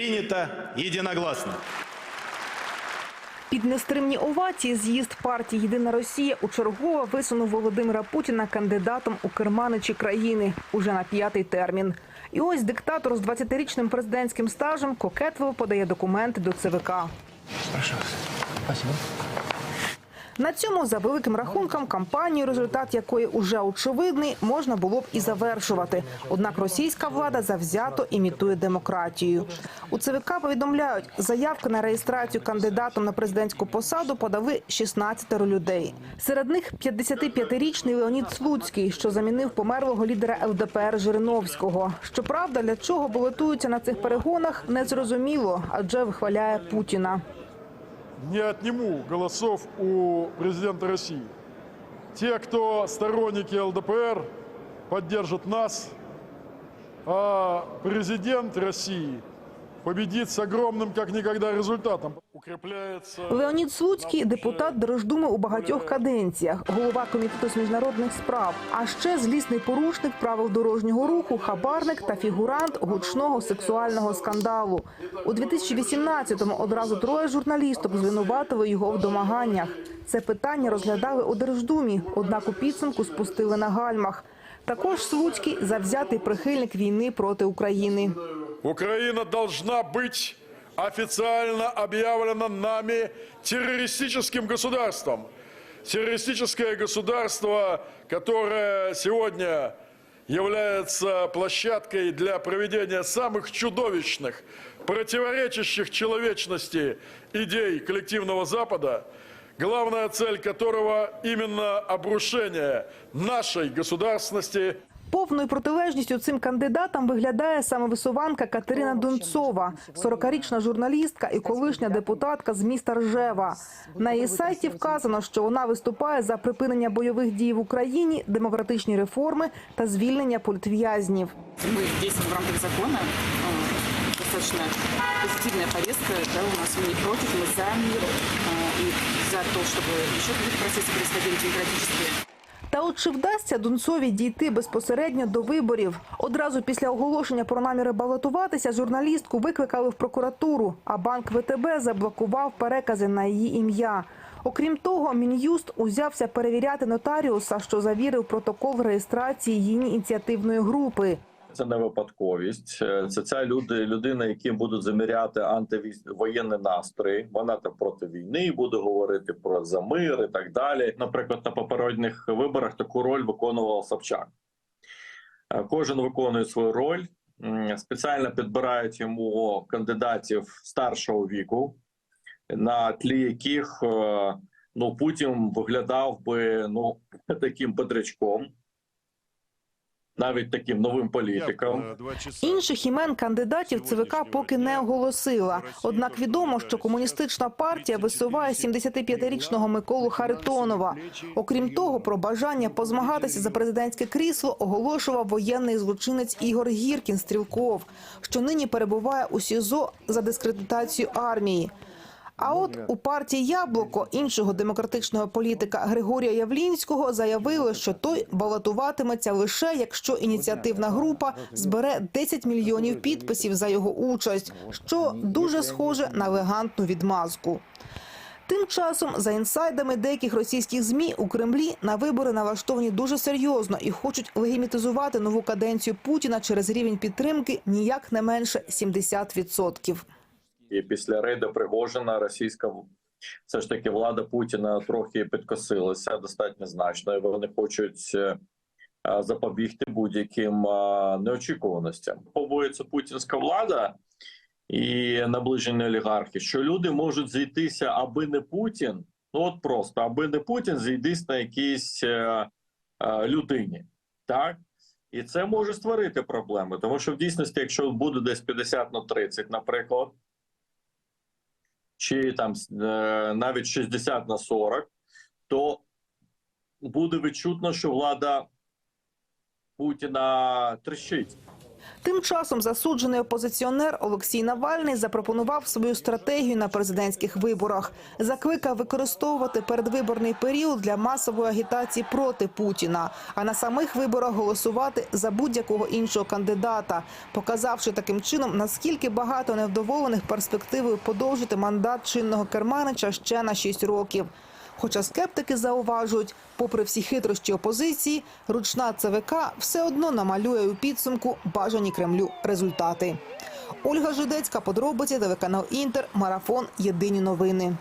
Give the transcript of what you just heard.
Принято единогласно. Під нестримні овації з'їзд партії Єдина Росія у учергово висунув Володимира Путіна кандидатом у керманичі країни уже на п'ятий термін. І ось диктатор з 20-річним президентським стажем кокетливо подає документи до ЦВК. На цьому, за великим рахунком, кампанію, результат якої уже очевидний, можна було б і завершувати. Однак російська влада завзято імітує демократію. У ЦВК повідомляють, заявки на реєстрацію кандидатом на президентську посаду подали 16 людей. Серед них 55-річний Леонід Слуцький, що замінив померлого лідера ЛДПР Жириновського. Щоправда, для чого балотуються на цих перегонах, не зрозуміло, адже вихваляє Путіна. Не отниму голосов у президента России. Те, кто сторонники ЛДПР, поддержат нас, а президент России победит с огромным, как никогда, результатом. Леонід Слуцький – депутат Держдуми у багатьох каденціях, голова комітету з міжнародних справ, а ще злісний порушник правил дорожнього руху, хабарник та фігурант гучного сексуального скандалу. У 2018-му одразу троє журналісток звинуватили його в домаганнях. Це питання розглядали у Держдумі, однак у підсумку спустили на гальмах. Також Слуцький – завзятий прихильник війни проти України. Украина должна быть официально объявлена нами террористическим государством. Террористическое государство, которое сегодня является площадкой для проведения самых чудовищных, противоречащих человечности идей коллективного Запада, главная цель которого именно обрушение нашей государственности – Повною протилежністю цим кандидатам виглядає самовисуванка Катерина Донцова, 40-річна журналістка і колишня депутатка з міста Ржева. На її сайті вказано, що вона виступає за припинення бойових дій в Україні, демократичні реформи та звільнення політв'язнів. мы действуем в рамках закона. Э, Достаточно позитивная повестка. Да, у нас мы не против, мы за мир э, и за то, чтобы еще какие-то процессы происходили демократические. Та от чи вдасться Донцові дійти безпосередньо до виборів? Одразу після оголошення про наміри балотуватися журналістку викликали в прокуратуру, а банк ВТБ заблокував перекази на її ім'я. Окрім того, мін'юст узявся перевіряти нотаріуса, що завірив протокол реєстрації її ініціативної групи. Це не випадковість. Е, Це ця люди, людина, яким будуть заміряти антивоєнні настрої. Вона там проти війни буде говорити про за мир і так далі. Наприклад, на попередніх виборах таку роль виконував Собчак. Е, Кожен виконує свою роль. Спеціально підбирають йому кандидатів старшого віку, на тлі яких е, ну Путін виглядав би ну таким петрячком, навіть таким новим політиком. Інших імен кандидатів ЦВК поки не оголосила. Однак відомо, що комуністична партія висуває 75-річного Миколу Харитонова. Окрім того, про бажання позмагатися за президентське крісло оголошував воєнний злочинець Ігор Гіркін Стрілков, що нині перебуває у СІЗО за дискредитацію армії. А от у партії Яблуко іншого демократичного політика Григорія Явлінського заявили, що той балотуватиметься лише якщо ініціативна група збере 10 мільйонів підписів за його участь, що дуже схоже на елегантну відмазку. Тим часом, за інсайдами деяких російських змі у Кремлі на вибори налаштовані дуже серйозно і хочуть легімітизувати нову каденцію Путіна через рівень підтримки ніяк не менше 70%. І після рейду Пригожина російська все ж таки влада Путіна трохи підкосилася достатньо значно. І вони хочуть е, запобігти будь-яким неочікуваностям. Побоїться путінська влада і наближені олігархи, що люди можуть зійтися, аби не Путін. Ну от просто аби не Путін, зійдись на якійсь е, е, людині, так. І це може створити проблеми, тому що в дійсності, якщо буде десь 50 на 30, наприклад, чи там е, навіть 60 на 40, то буде відчутно, що влада Путіна трещить. Тим часом засуджений опозиціонер Олексій Навальний запропонував свою стратегію на президентських виборах. Закликав використовувати передвиборний період для масової агітації проти Путіна, а на самих виборах голосувати за будь-якого іншого кандидата, показавши таким чином, наскільки багато невдоволених перспективою подовжити мандат чинного керманича ще на 6 років. Хоча скептики зауважують, попри всі хитрощі опозиції, ручна ЦВК все одно намалює у підсумку бажані Кремлю результати. Ольга Жидецька, подробиці, телеканал Інтер, Марафон, Єдині новини.